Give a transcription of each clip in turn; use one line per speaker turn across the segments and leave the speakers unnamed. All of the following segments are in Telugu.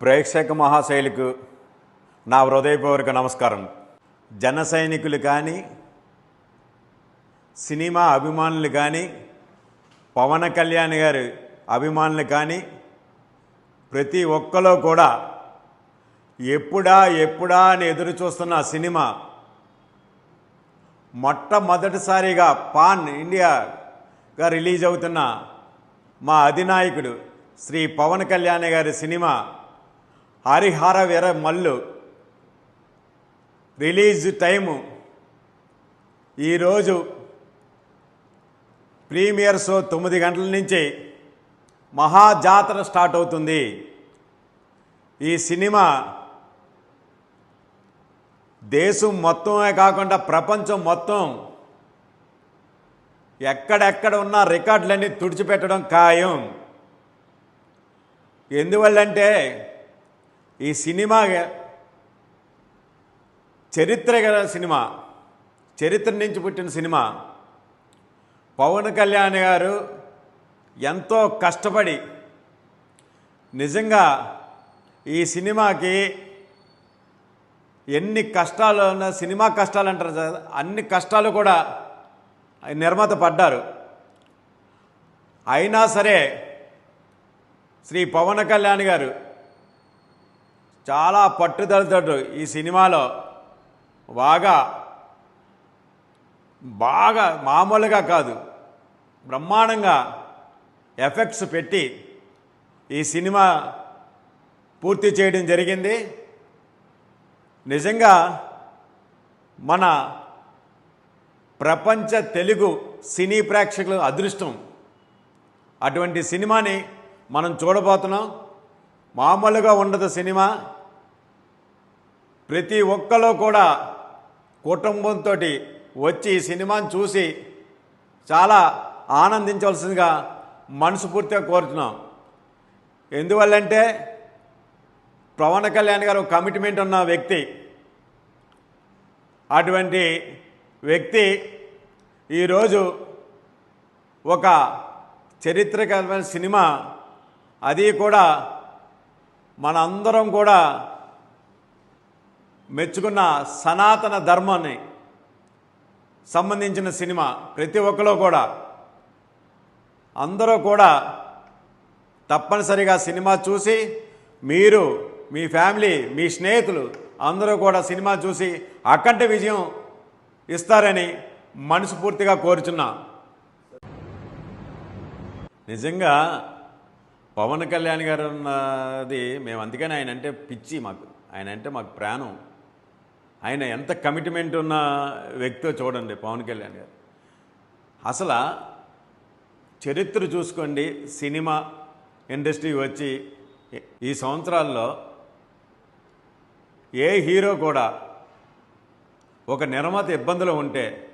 ప్రేక్షక మహాశైలికు నా హృదయపూర్వక నమస్కారం. జన సైనికులు కానీ సినిమా అభిమానులు కానీ పవన్ కళ్యాణ్ గారి అభిమానులు కానీ ప్రతి ఒక్కలో కూడా ఎప్పుడా ఎప్పుడా అని ఎదురు చూస్తున్న సినిమా మొట్టమొదటిసారిగా పాన్ ఇండియాగా రిలీజ్ అవుతున్న మా అధినాయకుడు శ్రీ పవన్ కళ్యాణ్ గారి cinema Harihara Veera Mallu. Release time. ఈరోజు ప్రీమియర్ షో తొమ్మిది గంటల నుంచి మహాజాతర స్టార్ట్ అవుతుంది. ఈ సినిమా దేశం మొత్తమే కాకుండా ప్రపంచం మొత్తం ఎక్కడెక్కడ ఉన్న రికార్డులన్నీ తుడిచిపెట్టడం ఖాయం. ఎందువల్లంటే ఈ సినిమా చరిత్ర గల సినిమా చరిత్ర నుంచి పుట్టిన సినిమా. పవన్ కళ్యాణ్ గారు ఎంతో కష్టపడి నిజంగా ఈ సినిమాకి ఎన్ని కష్టాలు ఉన్న సినిమా కష్టాలు అంటారు అన్ని కష్టాలు కూడా నిర్మాత పడ్డారు. అయినా సరే శ్రీ పవన్ కళ్యాణ్ గారు చాలా పట్టుదలతో ఈ సినిమాలో బాగా బాగా మామూలుగా కాదు బ్రహ్మాండంగా ఎఫెక్ట్స్ పెట్టి ఈ సినిమా పూర్తి చేయడం జరిగింది. నిజంగా మన ప్రపంచ తెలుగు సినీ ప్రేక్షకుల అదృష్టం అటువంటి సినిమాని మనం చూడబోతున్నాం. మామూలుగా ఉండదు సినిమా. ప్రతి ఒక్కరు కూడా కుటుంబంతో వచ్చి సినిమాను సినిమాని చూసి చాలా ఆనందించవలసిందిగా మనస్ఫూర్తిగా కోరుతున్నాం. ఎందువల్లంటే పవన్ కళ్యాణ్ గారు ఒక కమిట్మెంట్ ఉన్న వ్యక్తి. అటువంటి వ్యక్తి ఈరోజు ఒక చరిత్రకరమైన సినిమా. అది కూడా మనందరం కూడా మెచ్చుకున్న సనాతన ధర్మాన్ని సంబంధించిన సినిమా ప్రతి ఒక్కరూ కూడా అందరూ కూడా తప్పనిసరిగా సినిమా చూసి మీరు మీ ఫ్యామిలీ మీ స్నేహితులు అందరూ కూడా సినిమా చూసి అక్కంటి విజయం ఇస్తారని మనస్ఫూర్తిగా కోరుచున్నా. నిజంగా పవన్ కళ్యాణ్ గారు ఉన్నది మేము అందుకని ఆయన అంటే పిచ్చి మాకు. ఆయన అంటే మాకు ప్రాణం. ఆయన ఎంత కమిట్మెంట్ ఉన్న వ్యక్తో చూడండి పవన్ కళ్యాణ్ గారు. అసలు చరిత్ర చూసుకోండి సినిమా ఇండస్ట్రీ వచ్చి ఈ సంవత్సరాల్లో ఏ హీరో కూడా ఒక నిర్మాత ఇబ్బందులు ఉంటే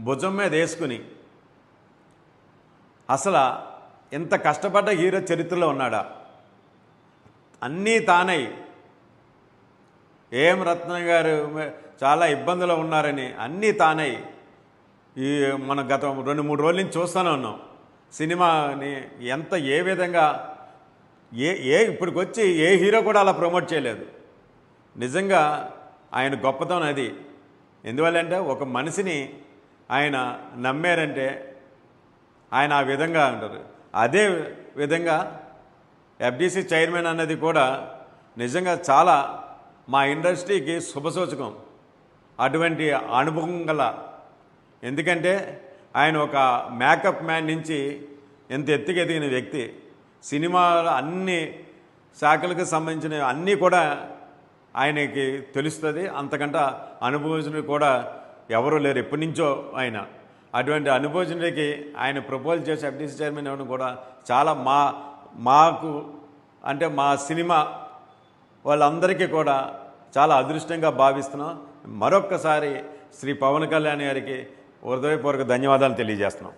భుజం మీద వేసుకుని అసలు ఇంత కష్టపడ్డ హీరో చరిత్రలో ఉన్నాడా? అన్నీ తానై ఏం రత్నం గారు చాలా ఇబ్బందులు ఉన్నారని అన్నీ తానై ఈ మన గత రెండు మూడు రోజుల నుంచి చూస్తూనే ఉన్నాం. సినిమాని ఎంత ఏ విధంగా ఏ ఏ ఇప్పటికి వచ్చి ఏ హీరో కూడా అలా ప్రమోట్ చేయలేదు. నిజంగా ఆయన గొప్పతనం అది. ఎందువల్లంటే ఒక మనిషిని ఆయన నమ్మారంటే ఆయన ఆ విధంగా అంటారు అదే విధంగా ఎఫ్డిసి చైర్మన్ అనేది కూడా నిజంగా చాలా మా ఇండస్ట్రీకి శుభసూచకం. అటువంటి అనుభవం గల ఎందుకంటే ఆయన ఒక మేకప్ మ్యాన్ నుంచి ఎంత ఎత్తుకు ఎదిగిన వ్యక్తి. సినిమాలో అన్ని శాఖలకు సంబంధించిన అన్నీ కూడా ఆయనకి తెలుస్తుంది. అంతకంటే అనుభవించిన కూడా ఎవరూ లేరు ఎప్పటి నుంచో ఆయన. అటువంటి అనుభవించడానికి ఆయన ప్రపోజ్ చేసి ఎఫ్డీసీ చైర్మన్ ఇవ్వడం కూడా చాలా మా మాకు అంటే మా సినిమా వాళ్ళందరికీ కూడా చాలా అదృష్టంగా భావిస్తున్నాం. మరొక్కసారి శ్రీ పవన్ కళ్యాణ్ గారికి హృదయపూర్వక ధన్యవాదాలు తెలియజేస్తున్నాం.